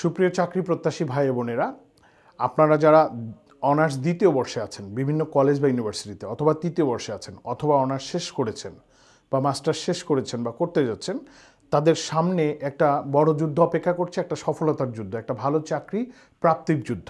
সুপ্রিয় চাকরি প্রত্যাশী ভাই বোনেরা, আপনারা যারা অনার্স দ্বিতীয় বর্ষে আছেন, বিভিন্ন কলেজ বা ইউনিভার্সিটিতে, অথবা তৃতীয় বর্ষে আছেন, অথবা অনার্স শেষ করেছেন বা মাস্টার শেষ করেছেন বা করতে যাচ্ছেন তাদের সামনে একটা বড় যুদ্ধ অপেক্ষা করছে, একটা সফলতার যুদ্ধ, একটা ভালো চাকরি প্রাপ্তির যুদ্ধ।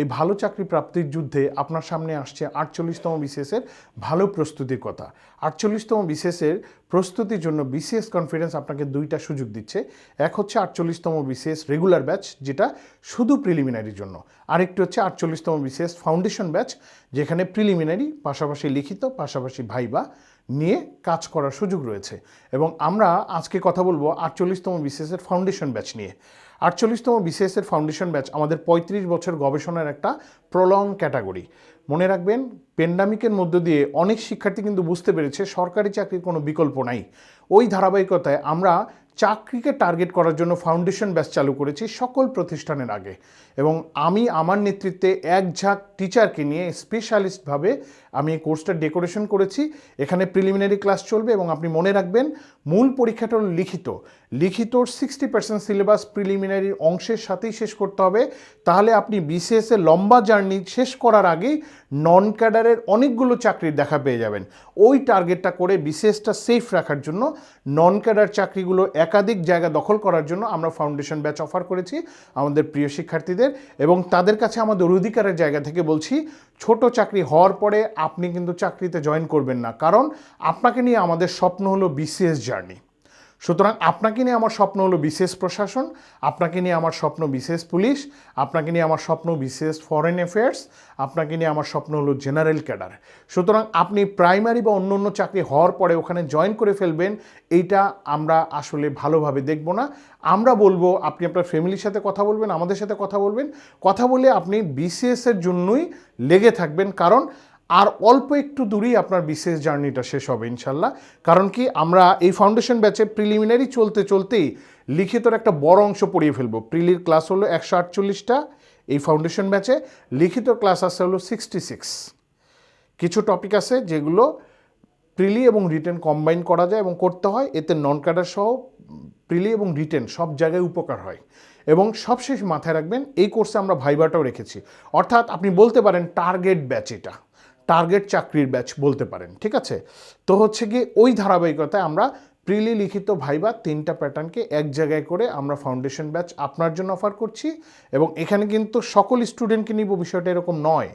এই ভালো চাকরি প্রাপ্তির যুদ্ধে আপনার সামনে আসছে আটচল্লিশতম বিসিএসের ভালো প্রস্তুতির কথা। আটচল্লিশতম বিসিএসের প্রস্তুতির জন্য বিসিএস কনফিডেন্স আপনাকে দুইটা সুযোগ দিচ্ছে। এক হচ্ছে আটচল্লিশতম বিসিএস রেগুলার ব্যাচ, যেটা শুধু প্রিলিমিনারির জন্য। আরেকটি হচ্ছে আটচল্লিশতম বিসিএস ফাউন্ডেশন ব্যাচ, যেখানে প্রিলিমিনারি, পাশাপাশি লিখিত, পাশাপাশি ভাইবা। নিয়ে কাজ করার সুযোগ রয়েছে। এবং আমরা আজকে কথা বলব আটচল্লিশতম বিসিএসের ফাউন্ডেশন ব্যাচ নিয়ে। আটচল্লিশতম বিসিএসের ফাউন্ডেশন ব্যাচ আমাদের পঁয়ত্রিশ বছর গবেষণার একটা প্রলং ক্যাটাগরি। মনে রাখবেন, পেন্ডামিকের মধ্য দিয়ে অনেক শিক্ষার্থী কিন্তু বুঝতে পেরেছে সরকারি চাকরির কোনো বিকল্প নাই। ওই ধারাবাহিকতায় আমরা চাকরিকে টার্গেট করার জন্য ফাউন্ডেশন ব্যাচ চালু করেছি সকল প্রতিষ্ঠানের আগে। এবং আমি আমার নেতৃত্বে এক ঝাঁক টিচারকে নিয়ে স্পেশালিস্টভাবে আমি এই কোর্সটা ডেকোরেশন করেছি। এখানে প্রিলিমিনারি ক্লাস চলবে এবং আপনি মনে রাখবেন মূল পরীক্ষাটা হলো লিখিত। লিখিত সিক্সটি পার্সেন্ট সিলেবাস প্রিলিমিনারি অংশের সাথেই শেষ করতে হবে। তাহলে আপনি বিসিএস লম্বা জার্নি শেষ করার আগেই নন ক্যাডারের অনেকগুলো চাকরির দেখা পেয়ে যাবেন। ওই টার্গেটটা করে বিসিএসটা সেফ রাখার জন্য নন ক্যাডার চাকরিগুলো একাধিক জায়গা দখল করার জন্য আমরা ফাউন্ডেশন ব্যাচ অফার করেছি আমাদের প্রিয় শিক্ষার্থীদের এবং তাদের কাছে আমাদের অধিকারের জায়গা থেকে বলছি ছোট চাকরি হওয়ার পরে আপনি কিন্তু চাকরিতে জয়েন করবেন না। কারণ আপনাকে নিয়ে আমাদের স্বপ্ন হলো বিসিএস জার্নি সুতরাং আপনাকে নিয়ে আমার স্বপ্ন হলো বিশেষ প্রশাসন, আপনাকে নিয়ে আমার স্বপ্ন বিশেষ পুলিশ, আপনাকে নিয়ে আমার স্বপ্ন বিশেষ ফরেন অ্যাফেয়ার্স আপনাকে নিয়ে আমার স্বপ্ন হলো জেনারেল ক্যাডার সুতরাং আপনি প্রাইমারি বা অন্য অন্য চাকরি হওয়ার পরে ওখানে জয়েন করে ফেলবেন, এইটা আমরা আসলে ভালোভাবে দেখব না। আমরা বলব, আপনি আপনার ফ্যামিলির সাথে কথা বলবেন, আমাদের সাথে কথা বলবেন। কথা বলে আপনি বিসিএসের জন্যই লেগে থাকবেন, কারণ আর অল্প একটু দূরেই আপনার বিশেষ জার্নিটা শেষ হবে ইনশাল্লাহ কারণ কি, আমরা এই ফাউন্ডেশন ব্যাচে প্রিলিমিনারি চলতে চলতেই লিখিতর একটা বড় অংশ পড়িয়ে ফেলব। প্রিলির ক্লাস হলো একশো আটচল্লিশটা, এই ফাউন্ডেশন ব্যাচে লিখিত ক্লাস আসছে হলো সিক্সটি সিক্স কিছু টপিক আছে যেগুলো প্রিলি এবং রিটেন কম্বাইন করা যায় এবং করতে হয়, এতে নন ক্যাডার সহ প্রিলি এবং রিটেন সব জায়গায় উপকার হয়। এবং সবশেষ মাথায় রাখবেন, এই কোর্সে আমরা ভাইবাটাও রেখেছি। অর্থাৎ আপনি বলতে পারেন টার্গেট ব্যাচ এটা। টার্গেট চাকরির ব্যাচ বলতে পারেন, ঠিক আছে? তো হচ্ছে কি ওই ধারাবাহিকতায় আমরা প্রিলি লিখিত ভাইবা তিনটা প্যাটার্নকে এক জায়গায় করে আমরা ফাউন্ডেশন ব্যাচ আপনার জন্য অফার করছি এবং এখানে কিন্তু সকল স্টুডেন্টকে নিব, বিষয়টা এরকম নয়।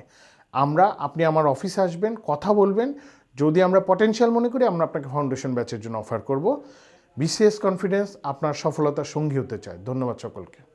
আমরা, আপনি আমার অফিসে আসবেন, কথা বলবেন, যদি আমরা পটেনশিয়াল মনে করি, আমরা আপনাকে ফাউন্ডেশন ব্যাচের জন্য অফার করব। বিসিএস কনফিডেন্স আপনার সফলতার সঙ্গী হতে চায়। ধন্যবাদ সকলকে।